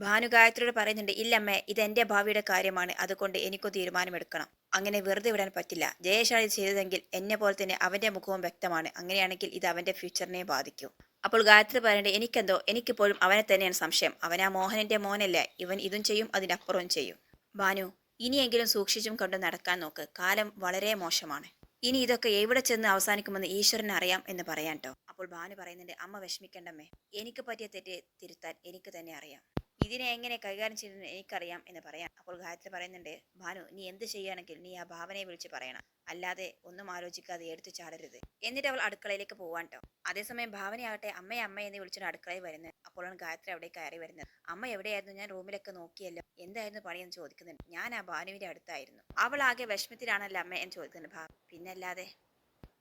ഭാനു ഗായത്രിയോട് പറയുന്നുണ്ട് ഇല്ലമ്മേ ഇത് എന്റെ ഭാവിയുടെ കാര്യമാണ്. അതുകൊണ്ട് എനിക്കൊരു തീരുമാനമെടുക്കണം. അങ്ങനെ വെറുതെ വിടാൻ പറ്റില്ല. ജയശാലി ചെയ്തതെങ്കിൽ എന്നെ പോലെ തന്നെ അവന്റെ മുഖവും വ്യക്തമാണ്. അങ്ങനെയാണെങ്കിൽ ഇത് അവന്റെ ഫ്യൂച്ചറിനെ ബാധിക്കും. അപ്പോൾ ഗായത്രി പറയേണ്ടത് എനിക്കെന്തോ എനിക്കിപ്പോഴും അവനെ തന്നെയാണ് സംശയം. അവൻ ആ മോഹനന്റെ മോനല്ലേ. ഇവൻ ഇതും ചെയ്യും അതിനപ്പുറവും ചെയ്യും. ഭാനു ഇനിയെങ്കിലും സൂക്ഷിച്ചും കണ്ടു നടക്കാൻ നോക്ക്. കാലം വളരെ മോശമാണ്. ഇനി ഇതൊക്കെ എവിടെ ചെന്ന് അവസാനിക്കുമെന്ന് ഈശ്വരൻ അറിയാം എന്ന് പറയാൻ കേട്ടോ. അപ്പോൾ ഭാനു പറയുന്നുണ്ട് അമ്മ വിഷമിക്കണ്ടമ്മേ. എനിക്ക് പറ്റിയ തെറ്റ് തിരുത്താൻ എനിക്ക് തന്നെ അറിയാം. ഇതിനെ എങ്ങനെ കൈകാര്യം ചെയ്തെന്ന് എനിക്കറിയാം എന്ന് പറയാം. അപ്പോൾ ഗായത്രി പറയുന്നുണ്ട് ഭാനു നീ എന്ത് ചെയ്യുകയാണെങ്കിൽ നീ ആ ഭാവനയെ വിളിച്ച് പറയണം. അല്ലാതെ ഒന്നും ആലോചിക്കാതെ എടുത്തു ചാടരുത്. എന്നിട്ട് അവൾ അടുക്കളയിലേക്ക് പോവാൻ ട്ടോ. അതേസമയം ഭാവനയാകട്ടെ അമ്മയെ അമ്മ എന്ന് വിളിച്ചിട്ട് അടുക്കളയിൽ വരുന്നത്. അപ്പോഴാണ് ഗായത്രി അവിടെ കയറി വരുന്നത്. അമ്മ എവിടെയായിരുന്നു? ഞാൻ റൂമിലൊക്കെ നോക്കിയല്ലോ. എന്തായിരുന്നു പണിയെന്ന് ചോദിക്കുന്നുണ്ട്. ഞാൻ ആ ഭാനുവിന്റെ അടുത്തായിരുന്നു. അവൾ ആകെ വിഷമത്തിലാണല്ലോ അമ്മ എന്ന് ചോദിക്കുന്നുണ്ട് ഭാ. പിന്നല്ലാതെ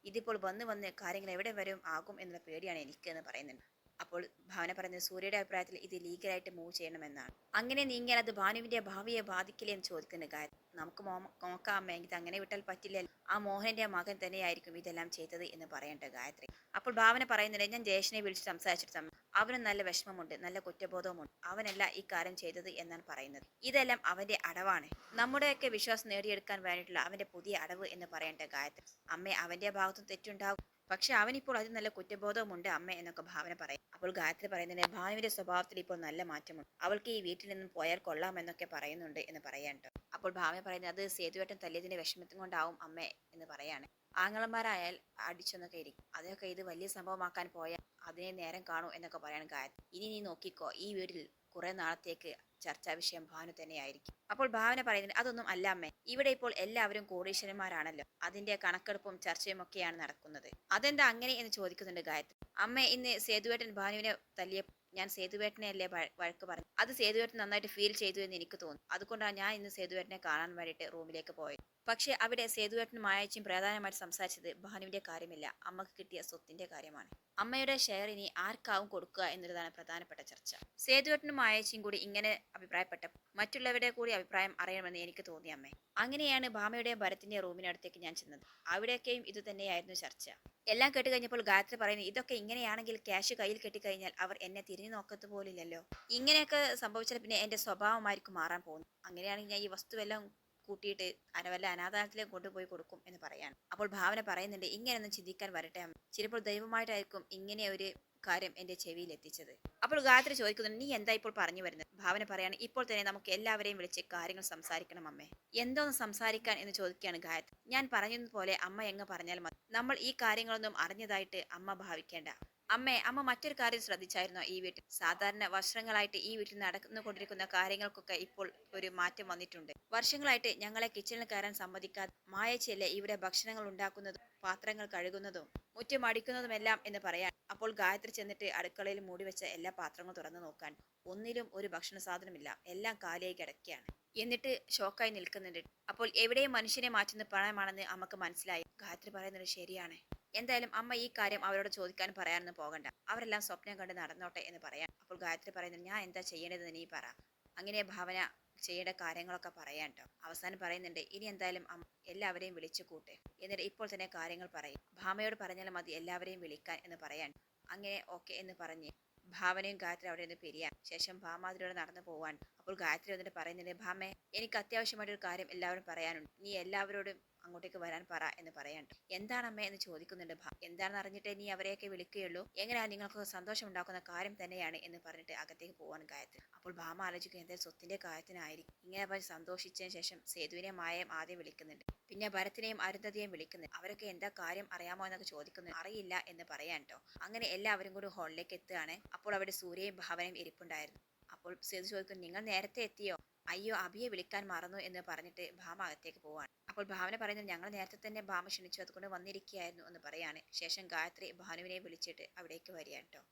ഇതിപ്പോൾ വന്ന് വന്ന് കാര്യങ്ങൾ എവിടെ വരും? ആകും എന്നുള്ള പേടിയാണ് എനിക്ക് എന്ന് പറയുന്നുണ്ട്. അപ്പോൾ ഭാവന പറയുന്നത് സൂര്യയുടെ അഭിപ്രായത്തിൽ ഇത് ലീഗലായിട്ട് മൂവ് ചെയ്യണമെന്നാണ്. അങ്ങനെ നീങ്ങിയാൽ അത് ഭാനുവിന്റെ ഭാവിയെ ബാധിക്കില്ലേ എന്ന് ചോദിക്കുന്ന കാര്യം. നമുക്ക് മോ- ഇത് അങ്ങനെ വിട്ടാൽ പറ്റില്ല? ആ മോഹന്റെ മകൻ തന്നെയായിരിക്കും ഇതെല്ലാം ചെയ്തത് എന്ന് പറയേണ്ട ഗായത്രി. അപ്പോൾ ഭാവന പറയുന്നുണ്ട് ഞാൻ ജയേഷിനെ വിളിച്ച് സംസാരിച്ചിട്ട് അവനും നല്ല വിഷമമുണ്ട് നല്ല കുറ്റബോധവുമുണ്ട്. അവനല്ല ഈ കാര്യം ചെയ്തത് എന്നാണ് പറയുന്നത്. ഇതെല്ലാം അവന്റെ അടവാണ്. നമ്മുടെയൊക്കെ വിശ്വാസം നേടിയെടുക്കാൻ വേണ്ടിയിട്ടുള്ള അവന്റെ പുതിയ അടവ് എന്ന് പറയേണ്ട ഗായത്രി. അമ്മേ അവന്റെ ഭാഗത്തും തെറ്റുണ്ടാകും പക്ഷെ അവനിപ്പോൾ അതിൽ നല്ല കുറ്റബോധവുമുണ്ട് അമ്മ എന്നൊക്കെ ഭാവന പറയും അപ്പോൾ ഗായത്രി പറയുന്നുണ്ട് ഭാനുവിന്റെ സ്വഭാവത്തിൽ ഇപ്പോൾ നല്ല മാറ്റമുണ്ട്. അവൾക്ക് ഈ വീട്ടിൽ നിന്നും പോയാൽ കൊള്ളാമെന്നൊക്കെ പറയുന്നുണ്ട് എന്ന് പറയാനുണ്ട് അപ്പോൾ ഭാവന പറയുന്നത് അത് സേതുവേട്ടൻ തല്ലിയതിന്റെ വിഷമത്തും കൊണ്ടാവും അമ്മ എന്ന് പറയാണ്. ആങ്ങളന്മാരായാൽ അടിച്ചെന്നൊക്കെ ഇരിക്കും. അതൊക്കെ ഇത് വലിയ സംഭവമാക്കാൻ പോയാൽ അതിനെ നേരം കാണൂ എന്നൊക്കെ പറയാണ് ഗായത്രി. ഇനി നീ നോക്കിക്കോ ഈ വീട്ടിൽ കുറെ നാളത്തേക്ക് ചർച്ചാ വിഷയം ഭാവന തന്നെയായിരിക്കും. അപ്പോൾ ഭാവന പറയുന്നത് അതൊന്നും അല്ല അമ്മേ. ഇവിടെ ഇപ്പോൾ എല്ലാവരും കോടീശ്വരന്മാരാണല്ലോ. അതിന്റെ കണക്കെടുപ്പും ചർച്ചയും ഒക്കെയാണ് നടക്കുന്നത്. അതെന്താ അങ്ങനെ എന്ന് ചോദിക്കുന്നുണ്ട് ഗായത്രി. അമ്മ ഇന്ന് സേതുവേട്ടൻ ഭാനുവിനെ തല്ലിയ ഞാൻ സേതുവേട്ടനെ അല്ലേ വഴക്ക് പറഞ്ഞു അത് സേതുവേട്ടൻ നന്നായിട്ട് ഫീൽ ചെയ്തു എന്ന് എനിക്ക് തോന്നുന്നു. അതുകൊണ്ടാണ് ഞാൻ ഇന്ന് സേതുവേട്ടനെ കാണാൻ വേണ്ടിയിട്ട് റൂമിലേക്ക് പോയത്. പക്ഷേ അവിടെ സേതുവേട്ടനും മായച്ചും പ്രധാനമായിട്ട് സംസാരിച്ചത് ഭാനുവിന്റെ കാര്യമില്ല. അമ്മയ്ക്ക് കിട്ടിയ സ്വത്തിന്റെ കാര്യമാണ്. അമ്മയുടെ ഷെയർ ഇനി ആർക്കാവും കൊടുക്കുക എന്നുള്ളതാണ് പ്രധാനപ്പെട്ട ചർച്ച. സേതുവേട്ടനും മായച്ചും കൂടി ഇങ്ങനെ അഭിപ്രായപ്പെട്ട മറ്റുള്ളവരുടെ കൂടി അഭിപ്രായം അറിയണമെന്ന് എനിക്ക് തോന്നി അമ്മേ. അങ്ങനെയാണ് ഭാമയുടെയും ഭരത്തിന്റെ റൂമിനടുത്തേക്ക് ഞാൻ ചെന്നത്. അവിടെയൊക്കെയും ഇതുതന്നെയായിരുന്നു ചർച്ച. എല്ലാം കേട്ട് കഴിഞ്ഞപ്പോൾ ഗായത്രി പറയുന്നു ഇതൊക്കെ ഇങ്ങനെയാണെങ്കിൽ ക്യാഷ് കയ്യിൽ കെട്ടിക്കഴിഞ്ഞാൽ അവർ എന്നെ തിരിഞ്ഞു നോക്കത്ത് പോലില്ലല്ലോ. ഇങ്ങനെയൊക്കെ സംഭവിച്ചാൽ പിന്നെ എന്റെ സ്വഭാവമായിരിക്കും മാറാൻ പോകുന്നു അങ്ങനെയാണെങ്കിൽ ഞാൻ ഈ വസ്തുവെല്ലാം കൂട്ടിയിട്ട് വല്ല അനാഥാലയത്തിലേക്ക് കൊണ്ടുപോയി കൊടുക്കും എന്ന് പറയാണ് അപ്പോൾ ഭാവന പറയുന്നുണ്ട് ഇങ്ങനെയൊന്നും ചിന്തിക്കാൻ വരട്ടെ അമ്മ. ചിലപ്പോൾ ദൈവമായിട്ടായിരിക്കും ഇങ്ങനെ ഒരു കാര്യം എന്റെ ചെവിയിൽ എത്തിച്ചത്. അപ്പോൾ ഗായത്രി ചോദിക്കുന്നുണ്ട് നീ എന്താ ഇപ്പോൾ പറഞ്ഞു വരുന്നത്? ഭാവന പറയാണ് ഇപ്പോൾ തന്നെ നമുക്ക് എല്ലാവരെയും വിളിച്ച് കാര്യങ്ങൾ സംസാരിക്കണം അമ്മേ. എന്തോന്ന് സംസാരിക്കാൻ? എന്ന് ചോദിക്കുകയാണ് ഗായത്രി. ഞാൻ പറഞ്ഞതുപോലെ അമ്മ എങ്ങ് പറഞ്ഞാൽ മതി. നമ്മൾ ഈ കാര്യങ്ങളൊന്നും അറിഞ്ഞതായിട്ട് അമ്മ ഭാവിക്കേണ്ട. അമ്മേ അമ്മ മറ്റൊരു കാര്യം ശ്രദ്ധിച്ചായിരുന്നു ഈ വീട്ടിൽ? സാധാരണ വർഷങ്ങളായിട്ട് ഈ വീട്ടിൽ നടന്നുകൊണ്ടിരിക്കുന്ന കാര്യങ്ങൾക്കൊക്കെ ഇപ്പോൾ ഒരു മാറ്റം വന്നിട്ടുണ്ട്. വർഷങ്ങളായിട്ട് ഞങ്ങളെ കിച്ചണിൽ കയറാൻ സമ്മതിക്കാതെ മായച്ചയല്ലേ ഇവിടെ ഭക്ഷണങ്ങൾ ഉണ്ടാക്കുന്നതും പാത്രങ്ങൾ കഴുകുന്നതും മുറ്റം അടിക്കുന്നതുമെല്ലാം എന്ന് പറയാൻ അപ്പോൾ ഗായത്രി ചെന്നിട്ട് അടുക്കളയിൽ മൂടി വെച്ച എല്ലാ പാത്രങ്ങളും തുറന്നു നോക്കാൻ. ഒന്നിലും ഒരു ഭക്ഷണ സാധനമില്ല. എല്ലാം കാലിയായി കിടക്കുകയാണ്. എന്നിട്ട് ഷോക്കായി നിൽക്കുന്നുണ്ട്. അപ്പോൾ എവിടെയും മനുഷ്യനെ മാറ്റുന്ന പണമാണെന്ന് നമുക്ക് മനസ്സിലായി. ഗായത്രി പറയുന്നത് ശരിയാണ്. എന്തായാലും അമ്മ ഈ കാര്യം അവരോട് ചോദിക്കാൻ പറയാനൊന്നും പോകണ്ട. അവരെല്ലാം സ്വപ്നം കണ്ട് നടന്നോട്ടെ എന്ന് പറയാം. അപ്പോൾ ഗായത്രി പറയുന്നത് ഞാൻ എന്താ ചെയ്യേണ്ടതെന്ന് നീ പറ. അങ്ങനെ ഭാവന ചെയ്യേണ്ട കാര്യങ്ങളൊക്കെ പറയാൻ കേട്ടോ അവസാനം പറയുന്നുണ്ട് ഇനി എന്തായാലും അമ്മ എല്ലാവരെയും വിളിച്ചു കൂട്ടെ. എന്നിട്ട് ഇപ്പോൾ തന്നെ കാര്യങ്ങൾ പറയും. ഭാമയോട് പറഞ്ഞാലും മതി എല്ലാവരെയും വിളിക്കാൻ എന്ന് പറയാൻ. അങ്ങനെ ഓക്കെ എന്ന് പറഞ്ഞ് ഭാവനയും ഗായത്രി അവിടെ നിന്ന് പിരിയാൻ ശേഷം ഭാമ അതിലൂടെ നടന്നു പോവാൻ അപ്പോൾ ഗായത്രി വന്നിട്ട് പറയുന്നുണ്ട് ഭാമേ എനിക്ക് അത്യാവശ്യമായിട്ടൊരു കാര്യം എല്ലാവരും പറയാനുണ്ട്. നീ എല്ലാവരോടും അങ്ങോട്ടേക്ക് വരാൻ പറ എന്ന് പറയാൻ എന്താണ് അമ്മ എന്ന് ചോദിക്കുന്നുണ്ട് ഭാ. എന്താണെന്ന് അറിഞ്ഞിട്ട് നീ അവരെയൊക്കെ വിളിക്കുകയുള്ളൂ? എങ്ങനെയാ നിങ്ങൾക്ക് സന്തോഷം ഉണ്ടാക്കുന്ന കാര്യം തന്നെയാണ് എന്ന് പറഞ്ഞിട്ട് അകത്തേക്ക് പോകാൻ ഗായത്രി. അപ്പോൾ ഭാമ ആലോചിക്കും എന്തായാലും സ്വത്തിന്റെ കാര്യത്തിനായിരിക്കും ഇങ്ങനെ പറഞ്ഞ് സന്തോഷിച്ചതിന് ശേഷം സേതുവിനെ മായയും ആദ്യം വിളിക്കുന്നുണ്ട്. പിന്നെ ഭരത്തിനെയും അരുന്ധതിയെയും വിളിക്കുന്നുണ്ട്. അവരൊക്കെ എന്താ കാര്യം അറിയാമോ എന്നൊക്കെ ചോദിക്കുന്നു അറിയില്ല എന്ന് പറയാൻ കേട്ടോ അങ്ങനെ എല്ലാവരും കൂടി ഹോളിലേക്ക് എത്തുകയാണ്. അപ്പോൾ അവിടെ സൂര്യയും ഭാവനയും ഇരിപ്പുണ്ടായിരുന്നു. അപ്പോൾ സേതു ചോദിക്കുന്നു നിങ്ങൾ നേരത്തെ എത്തിയോ? അയ്യോ അഭിയെ വിളിക്കാൻ മറന്നു എന്ന് പറഞ്ഞിട്ട് ഭാമ അകത്തേക്ക് പോവാണ്. അപ്പോൾ ഭാവന പറയുന്നത് ഞങ്ങൾ നേരത്തെ തന്നെ ഭാമ ക്ഷണിച്ചു. അതുകൊണ്ട് വന്നിരിക്കുകയായിരുന്നു എന്ന് പറയാണ്. ശേഷം ഗായത്രി ഭാനുവിനെ വിളിച്ചിട്ട് അവിടേക്ക് വരികയാണ് കേട്ടോ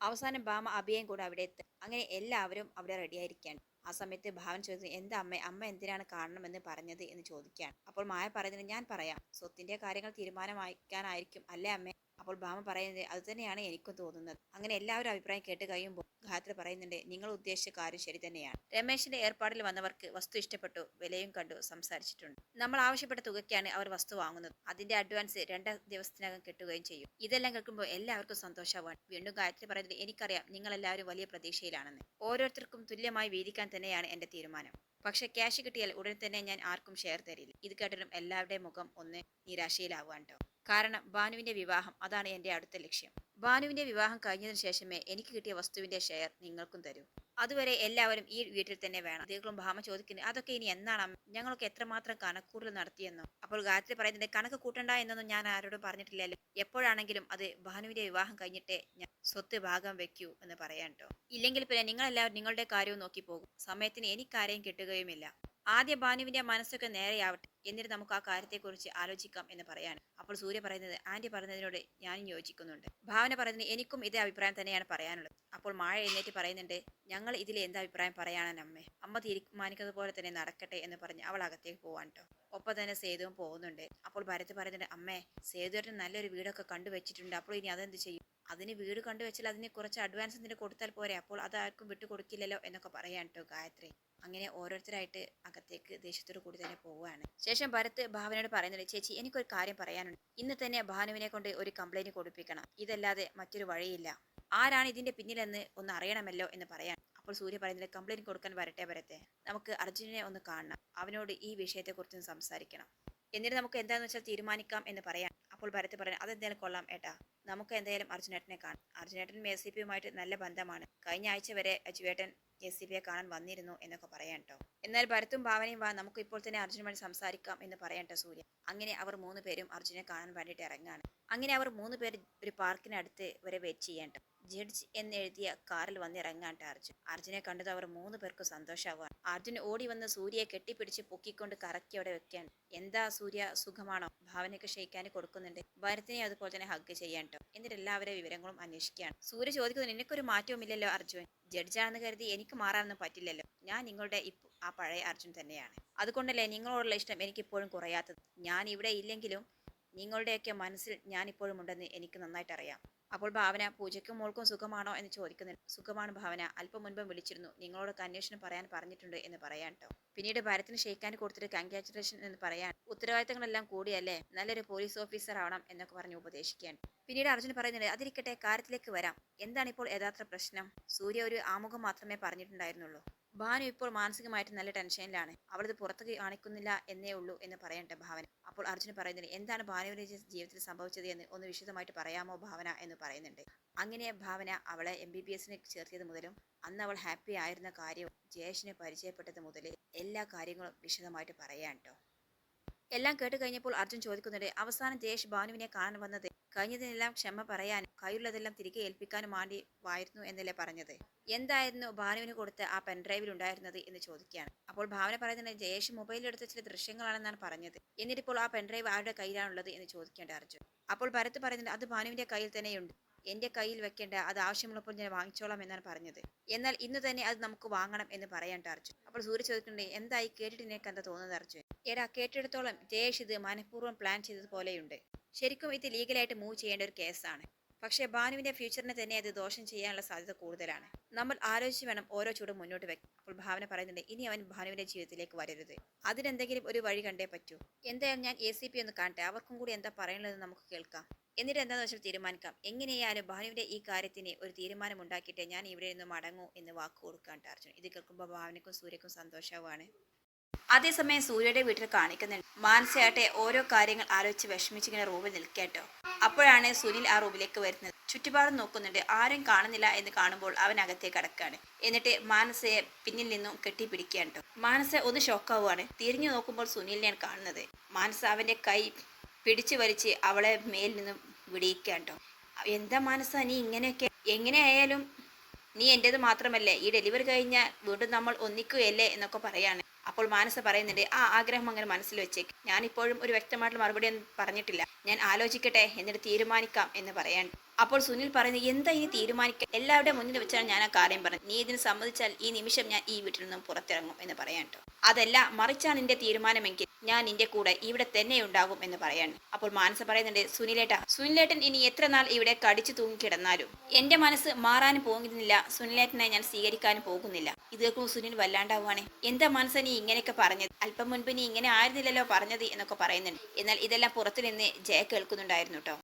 അവസാനം ഭാമ അഭിയേയും കൂടെ അവിടെ എത്തും അങ്ങനെ എല്ലാവരും അവിടെ റെഡിയായിരിക്കുകയാണ് ആ സമയത്ത് ഭാവൻ ചോദിക്കുന്നു എന്താ അമ്മ അമ്മ എന്തിനാണ് കാണണമെന്ന് പറഞ്ഞത്? എന്ന് ചോദിക്കുകയാണ്. അപ്പോൾ മായ പറയുന്നത് ഞാൻ പറയാം സ്വത്തിന്റെ കാര്യങ്ങൾ തീരുമാനമാക്കാനായിരിക്കും അല്ലേ അമ്മ? അപ്പോൾ ഭാമ പറയുന്നത് അത് തന്നെയാണ് എനിക്കും തോന്നുന്നത്. അങ്ങനെ എല്ലാവരും അഭിപ്രായം കേട്ട് കഴിയുമ്പോൾ ഗായത്രി പറയുന്നുണ്ട് നിങ്ങൾ ഉദ്ദേശിച്ച കാര്യം ശരി തന്നെയാണ്. രമേശിന്റെ ഏർപ്പാടിൽ വന്നവർക്ക് വസ്തു ഇഷ്ടപ്പെട്ടു വിലയും കണ്ടു സംസാരിച്ചിട്ടുണ്ട്. നമ്മൾ ആവശ്യപ്പെട്ട തുകയ്ക്കാണ് അവർ വസ്തു വാങ്ങുന്നത്. അതിന്റെ അഡ്വാൻസ് രണ്ട് ദിവസത്തിനകം കിട്ടുകയും ചെയ്യും. ഇതെല്ലാം കേൾക്കുമ്പോൾ എല്ലാവർക്കും സന്തോഷമാവാൻ വീണ്ടും ഗായത്രി പറയുന്നത് എനിക്കറിയാം നിങ്ങൾ എല്ലാവരും വലിയ പ്രതീക്ഷയിലാണെന്ന്. ഓരോരുത്തർക്കും തുല്യമായി വീതിക്കാൻ തന്നെയാണ് എന്റെ തീരുമാനം. പക്ഷെ ക്യാഷ് കിട്ടിയാൽ ഉടനെ തന്നെ ഞാൻ ആർക്കും ഷെയർ തരില്ല. ഇത് കേട്ടിട്ടും എല്ലാവരുടെയും മുഖം ഒന്ന് നിരാശയിലാവാൻ കാരണം ബാനുവിന്റെ വിവാഹം അതാണ് എന്റെ അടുത്ത ലക്ഷ്യം. ബാനുവിന്റെ വിവാഹം കഴിഞ്ഞതിന് ശേഷമേ എനിക്ക് കിട്ടിയ വസ്തുവിന്റെ ഷെയർ നിങ്ങൾക്കും തരൂ. അതുവരെ എല്ലാവരും ഈ വീട്ടിൽ തന്നെ വേണം. അദ്ദേഹം ഭാമ ചോദിക്കുന്നത് അതൊക്കെ ഇനി എന്നാണ്? ഞങ്ങളൊക്കെ എത്രമാത്രം കണക്കൂടൽ നടത്തിയെന്നോ? അപ്പോൾ ഗായത്രി പറയുന്നത് കണക്ക് കൂട്ടണ്ട എന്നൊന്നും ഞാൻ ആരോടും പറഞ്ഞിട്ടില്ലല്ലോ. എപ്പോഴാണെങ്കിലും അത് ഭാനുവിന്റെ വിവാഹം കഴിഞ്ഞിട്ടേ ഞാൻ സ്വത്ത് ഭാഗം വെക്കൂ എന്ന് പറയാൻ കേട്ടോ ഇല്ലെങ്കിൽ പിന്നെ നിങ്ങളെല്ലാവരും നിങ്ങളുടെ കാര്യവും നോക്കി പോകും. സമയത്തിന് എനിക്കാരെയും കിട്ടുകയുമില്ല. ആദ്യ ഭാനുവിന്റെ മനസ്സൊക്കെ നേരെയാവട്ടെ. എന്നിട്ട് നമുക്ക് ആ കാര്യത്തെക്കുറിച്ച് ആലോചിക്കാം എന്ന് പറയാണ്. അപ്പോൾ സൂര്യ പറയുന്നത് ആന്റി പറയുന്നതിനോട് ഞാനും യോജിക്കുന്നുണ്ട്. ഭാവന പറയുന്നത് എനിക്കും ഇതേ അഭിപ്രായം തന്നെയാണ് പറയാനുള്ളത്. അപ്പോൾ മായ എഴുന്നേറ്റ് പറയുന്നുണ്ട് ഞങ്ങൾ ഇതിൽ എന്ത് അഭിപ്രായം പറയാനാണ് അമ്മേ? അമ്മ തീരുമാനിക്കുന്നത് പോലെ തന്നെ നടക്കട്ടെ എന്ന് പറഞ്ഞ് അവൾ അകത്തേക്ക് പോവാൻ കേട്ടോ ഒപ്പം തന്നെ സേതുവും പോകുന്നുണ്ട്. അപ്പോൾ ഭരത് പറയുന്നുണ്ട് അമ്മേ സേതുവേട്ടൻ നല്ലൊരു വീടൊക്കെ കണ്ടു വെച്ചിട്ടുണ്ട്. അപ്പോൾ ഇനി അതെന്ത് ചെയ്യും? അതിന് വീട് കണ്ടുവച്ചാൽ അതിന് കുറച്ച് അഡ്വാൻസ് എന്തിനു കൊടുത്താൽ പോരെ? അപ്പോൾ അത് ആർക്കും വിട്ടു കൊടുക്കില്ലല്ലോ എന്നൊക്കെ പറയാൻ കേട്ടോ ഗായത്രി. അങ്ങനെ ഓരോരുത്തരായിട്ട് അകത്തേക്ക് ദേഷ്യത്തോടു കൂടി തന്നെ പോവുകയാണ്. ശേഷം ഭരത് ഭാവനയോട് പറയുന്നുണ്ട് ചേച്ചി എനിക്കൊരു കാര്യം പറയാനുണ്ട്. ഇന്ന് തന്നെ ഭാനുവിനെ കൊണ്ട് ഒരു കംപ്ലൈന്റ് കൊടുപ്പിക്കണം. ഇതല്ലാതെ മറ്റൊരു വഴിയില്ല. ആരാണ് ഇതിന്റെ പിന്നിലെന്ന് ഒന്ന് അറിയണമല്ലോ എന്ന് പറയാൻ അപ്പോൾ സൂര്യ പറയുന്നത് കംപ്ലൈന്റ് കൊടുക്കാൻ വരട്ടെ വരട്ടെ. നമുക്ക് അർജുനനെ ഒന്ന് കാണണം. അവനോട് ഈ വിഷയത്തെക്കുറിച്ച് സംസാരിക്കണം. എന്നിട്ട് നമുക്ക് എന്താണെന്ന് വെച്ചാൽ തീരുമാനിക്കാം എന്ന് പറയാം അപ്പോൾ ഭരത് പറയാൻ അതെന്തായാലും കൊള്ളാം ഏട്ടാ. നമുക്ക് എന്തായാലും അർജുനേട്ടനെ കാണാം. അർജുനേട്ടൻ എസ് സി പിയുമായിട്ട് നല്ല ബന്ധമാണ്. കഴിഞ്ഞ ആഴ്ച വരെ അജുവേട്ടൻ എസ് സി പിയെ കാണാൻ വന്നിരുന്നു എന്നൊക്കെ പറയാം കേട്ടോ എന്നാൽ ഭരത്തും ഭാവനയും വാ നമുക്ക് ഇപ്പോൾ തന്നെ അർജുനുമായി സംസാരിക്കാം എന്ന് പറയാം കേട്ടോ സൂര്യ. അങ്ങനെ അവർ മൂന്ന് പേരും അർജുനെ കാണാൻ വേണ്ടിയിട്ട് ഇറങ്ങാണ്. അങ്ങനെ അവർ മൂന്ന് പേര് ഒരു പാർക്കിനടുത്ത് വരെ വെയിറ്റ് ചെയ്യാൻ ട്ടോ. ജഡ്ജ് എന്നെഴുതിയ കാറിൽ വന്ന് ഇറങ്ങാൻ അർജുൻ അർജുനെ കണ്ടത് അവർ മൂന്ന് പേർക്ക് സന്തോഷമാവാൻ അർജുൻ ഓടി വന്ന് സൂര്യയെ കെട്ടിപ്പിടിച്ച് പൊക്കിക്കൊണ്ട് കറക്കി അവിടെ വെക്കാൻ. എന്താ സൂര്യ സുഖമാണോ? ഭാവനയ്ക്ക് ക്ഷയിക്കാൻ കൊടുക്കുന്നുണ്ട്. ഭരത്തിനെ അതുപോലെ തന്നെ ഹഗ് ചെയ്യാൻ ട്ടോ. എന്നിട്ട് എല്ലാവരുടെ വിവരങ്ങളും അന്വേഷിക്കുകയാണ്. സൂര്യ ചോദിക്കുന്നത് നിനക്കൊരു മാറ്റവുമില്ലല്ലോ അർജുൻ? ജഡ്ജാണെന്ന് കരുതി എനിക്ക് മാറാനൊന്നും പറ്റില്ലല്ലോ. ഞാൻ നിങ്ങളുടെ ഇപ്പ- ആ പഴയ അർജുൻ തന്നെയാണ്. അതുകൊണ്ടല്ലേ നിങ്ങളോടുള്ള ഇഷ്ടം എനിക്കിപ്പോഴും കുറയാത്തത്. ഞാൻ ഇവിടെ ഇല്ലെങ്കിലും നിങ്ങളുടെയൊക്കെ മനസ്സിൽ ഞാനിപ്പോഴും ഉണ്ടെന്ന് എനിക്ക് നന്നായിട്ട് അറിയാം അപ്പോൾ ഭാവന പൂജയ്ക്കും മോൾക്കും സുഖമാണോ എന്ന് ചോദിക്കുന്നുണ്ട് സുഖമാണ് ഭാവന. അല്പം മുൻപ് വിളിച്ചിരുന്നു. നിങ്ങളോട് അന്വേഷണം പറയാൻ പറഞ്ഞിട്ടുണ്ട് എന്ന് പറയാൻ കേട്ടോ പിന്നീട് ഭരത്തിന് ഷെയ്ക്കാൻ കൊടുത്തിട്ട് കൺഗ്രാറ്റുലേഷൻ എന്ന് പറയാൻ. ഉത്തരവാദിത്തങ്ങളെല്ലാം കൂടിയല്ലേ? നല്ലൊരു പോലീസ് ഓഫീസർ ആവണം എന്നൊക്കെ പറഞ്ഞ് ഉപദേശിക്കാൻ പിന്നീട് അർജുൻ പറയുന്നുണ്ട് അതിരിക്കട്ടെ കാര്യത്തിലേക്ക് വരാം. എന്താണ് ഇപ്പോൾ യഥാർത്ഥ പ്രശ്നം? സൂര്യ ഒരു ആമുഖം മാത്രമേ പറഞ്ഞിട്ടുണ്ടായിരുന്നുള്ളൂ. ഭാനു ഇപ്പോൾ മാനസികമായിട്ട് നല്ല ടെൻഷനിലാണ്. അവളത് പുറത്ത് കാണിക്കുന്നില്ല എന്നേ ഉള്ളൂ എന്ന് പറയട്ടെ ഭാവന. അപ്പോൾ അർജുൻ പറയുന്നത് എന്താണ് ഭാനുവിന്റെ ജീവിതത്തിൽ സംഭവിച്ചത് എന്ന് ഒന്ന് വിശദമായിട്ട് പറയാമോ ഭാവന? എന്ന് പറയുന്നുണ്ട്. അങ്ങനെ ഭാവന അവളെ എം ബി ബി എസിന് ചേർത്തിയത് മുതലും അന്ന് അവൾ ഹാപ്പി ആയിരുന്ന കാര്യവും ജയേഷിന് പരിചയപ്പെട്ടത് മുതൽ എല്ലാ കാര്യങ്ങളും വിശദമായിട്ട് പറയാൻ കേട്ടോ എല്ലാം കേട്ട് കഴിഞ്ഞപ്പോൾ അർജുൻ ചോദിക്കുന്നുണ്ട് അവസാനം ജയേഷ് ഭാനുവിനെ കാണാൻ വന്നത് കഴിഞ്ഞതിനെല്ലാം ക്ഷമ പറയാനും കയ്യിലുള്ളതെല്ലാം തിരികെ ഏൽപ്പിക്കാനും വേണ്ടി വായിരുന്നു എന്നല്ലേ പറഞ്ഞത്. എന്തായിരുന്നു ഭാനുവിന് കൊടുത്ത ആ പെൻഡ്രൈവിൽ ഉണ്ടായിരുന്നത് എന്ന് ചോദിക്കുകയാണ്. അപ്പോൾ ഭാവന പറയുന്നത് ജയേഷ് മൊബൈലിൽ എടുത്ത ചില ദൃശ്യങ്ങളാണെന്നാണ് പറഞ്ഞത്. എന്നിട്ടിപ്പോൾ ആ പെൻഡ്രൈവ് ആരുടെ കയ്യിലാണുള്ളത് എന്ന് ചോദിക്കേണ്ട അർജുൻ. അപ്പോൾ ഭരത് പറയുന്നത് അത് ഭാനുവിന്റെ കയ്യിൽ തന്നെയുണ്ട്. എന്റെ കയ്യിൽ വെക്കേണ്ട അത് ആവശ്യമുള്ളപ്പോൾ ഞാൻ വാങ്ങിച്ചോളാം എന്നാണ് പറഞ്ഞത്. എന്നാൽ ഇന്ന് തന്നെ അത് നമുക്ക് വാങ്ങണം എന്ന് പറയേണ്ട അർജുൻ. അപ്പോൾ സൂര്യ ചോദിക്കുന്നുണ്ട് എന്തായി? കേട്ടിട്ട് നിനക്ക് എന്താ തോന്നുന്നത് അർജുൻ? എടാ കേട്ടിടത്തോളം ജയേഷ് ഇത് മനഃപൂർവം പ്ലാൻ ചെയ്തതുപോലെയുണ്ട്. ശരിക്കും ഇത് ലീഗലായിട്ട് മൂവ് ചെയ്യേണ്ട ഒരു കേസാണ് പക്ഷേ ബാനുവിന്റെ ഫ്യൂച്ചറിനെ തന്നെ അത് ദോഷം ചെയ്യാനുള്ള സാധ്യത കൂടുതലാണ്. നമ്മൾ ആലോചിച്ച് വേണം ഓരോ ചൂടും മുന്നോട്ട് വെക്കാൻ അപ്പോൾ ഭാവന പറയുന്നുണ്ട് ഇനി അവൻ ഭാനുവിന്റെ ജീവിതത്തിലേക്ക് വരരുത്. അതിനെന്തെങ്കിലും ഒരു വഴി കണ്ടേ പറ്റൂ. എന്തായാലും ഞാൻ എ സി പി ഒന്ന് കാണട്ടെ. അവർക്കും കൂടി എന്താ പറയുന്നത് നമുക്ക് കേൾക്കാം. എന്നിട്ട് എന്താണെന്ന് വെച്ചാൽ തീരുമാനിക്കാം. എങ്ങനെയായാലും ഭാനുവിന്റെ ഈ കാര്യത്തിന് ഒരു തീരുമാനം ഉണ്ടാക്കിയിട്ട് ഞാൻ ഇവിടെ നിന്ന് മടങ്ങൂ എന്ന് വാക്ക് കൊടുക്കാൻ അർജുൻ ഇത് കേൾക്കുമ്പോൾ ഭാവനക്കും സൂര്യക്കും സന്തോഷവുമാണ്. അതേസമയം സൂര്യയുടെ വീട്ടിൽ കാണിക്കുന്നുണ്ട് മാനസയാട്ടെ ഓരോ കാര്യങ്ങൾ ആലോചിച്ച് വിഷമിച്ചിങ്ങനെ റൂമിൽ നിൽക്കേട്ടോ. അപ്പോഴാണ് സുനിൽ ആ റൂമിലേക്ക് വരുന്നത്. ചുറ്റുപാടും നോക്കുന്നുണ്ട്. ആരും കാണുന്നില്ല എന്ന് കാണുമ്പോൾ അവൻ അകത്തേക്ക് അടക്കാണ് എന്നിട്ട് മാനസയെ പിന്നിൽ നിന്നും കെട്ടിപ്പിടിക്കുകയാണ് കേട്ടോ. മാനസ ഒന്ന് ഷോക്കാവുകയാണ് തിരിഞ്ഞു നോക്കുമ്പോൾ സുനിലിനെയാണ് കാണുന്നത്. മാനസ അവന്റെ കൈ പിടിച്ചു വലിച്ച് അവളെ മേലിൽ നിന്നും വിടിയിക്കുകയാണ് കേട്ടോ. എന്താ മാനസ നീ ഇങ്ങനെയൊക്കെ? എങ്ങനെയായാലും നീ എന്റേത് മാത്രമല്ലേ. ഈ ഡെലിവറി കഴിഞ്ഞാൽ വീണ്ടും നമ്മൾ ഒന്നിക്കുകയല്ലേ എന്നൊക്കെ പറയാണ്. അപ്പോൾ മാനസ പറയുന്നുണ്ട് ആ ആഗ്രഹം അങ്ങനെ മനസ്സിൽ വെച്ചേക്ക്. ഞാനിപ്പോഴും ഒരു വ്യക്തമായിട്ടുള്ള മറുപടി പറഞ്ഞിട്ടില്ല. ഞാൻ ആലോചിക്കട്ടെ എന്നിട്ട് തീരുമാനിക്കാം എന്ന് പറയാൻ അപ്പോൾ സുനിൽ പറയുന്നത് എന്താ ഇനി തീരുമാനിക്കുക എല്ലാവരുടെ മുന്നിൽ വെച്ചാണ് ഞാൻ ആ കാര്യം പറഞ്ഞത്. നീ ഇതിന് സമ്മതിച്ചാൽ ഈ നിമിഷം ഞാൻ ഈ വീട്ടിൽ നിന്നും പുറത്തിറങ്ങും എന്ന് പറയാൻ അതല്ല മറിച്ചാണ് നിന്റെ തീരുമാനമെങ്കിൽ ഞാൻ നിന്റെ കൂടെ ഇവിടെ തന്നെ ഉണ്ടാകും എന്ന് പറയാണ് അപ്പോൾ മാനസ പറയുന്നുണ്ട് സുനിലേട്ട സുനിലേട്ടൻ ഇനി എത്ര നാൾ ഇവിടെ കടിച്ചു തൂങ്ങി കിടന്നാലും? എന്റെ മനസ്സ് മാറാനും പോകുന്നില്ല. സുനിലേട്ടനെ ഞാൻ സ്വീകരിക്കാനും പോകുന്നില്ല. ഇത് കേൾക്കുമ്പോൾ സുനിൽ വല്ലാണ്ടാവുകയാണ്. എന്താ മനസ്സ നീ ഇങ്ങനെയൊക്കെ പറഞ്ഞത്? അല്പം മുൻപ് നീ ഇങ്ങനെ ആയിരുന്നില്ലല്ലോ പറഞ്ഞത് എന്നൊക്കെ പറയുന്നുണ്ട്. എന്നാൽ ഇതെല്ലാം പുറത്തു നിന്ന് ജയ കേൾക്കുന്നുണ്ടായിരുന്നു കേട്ടോ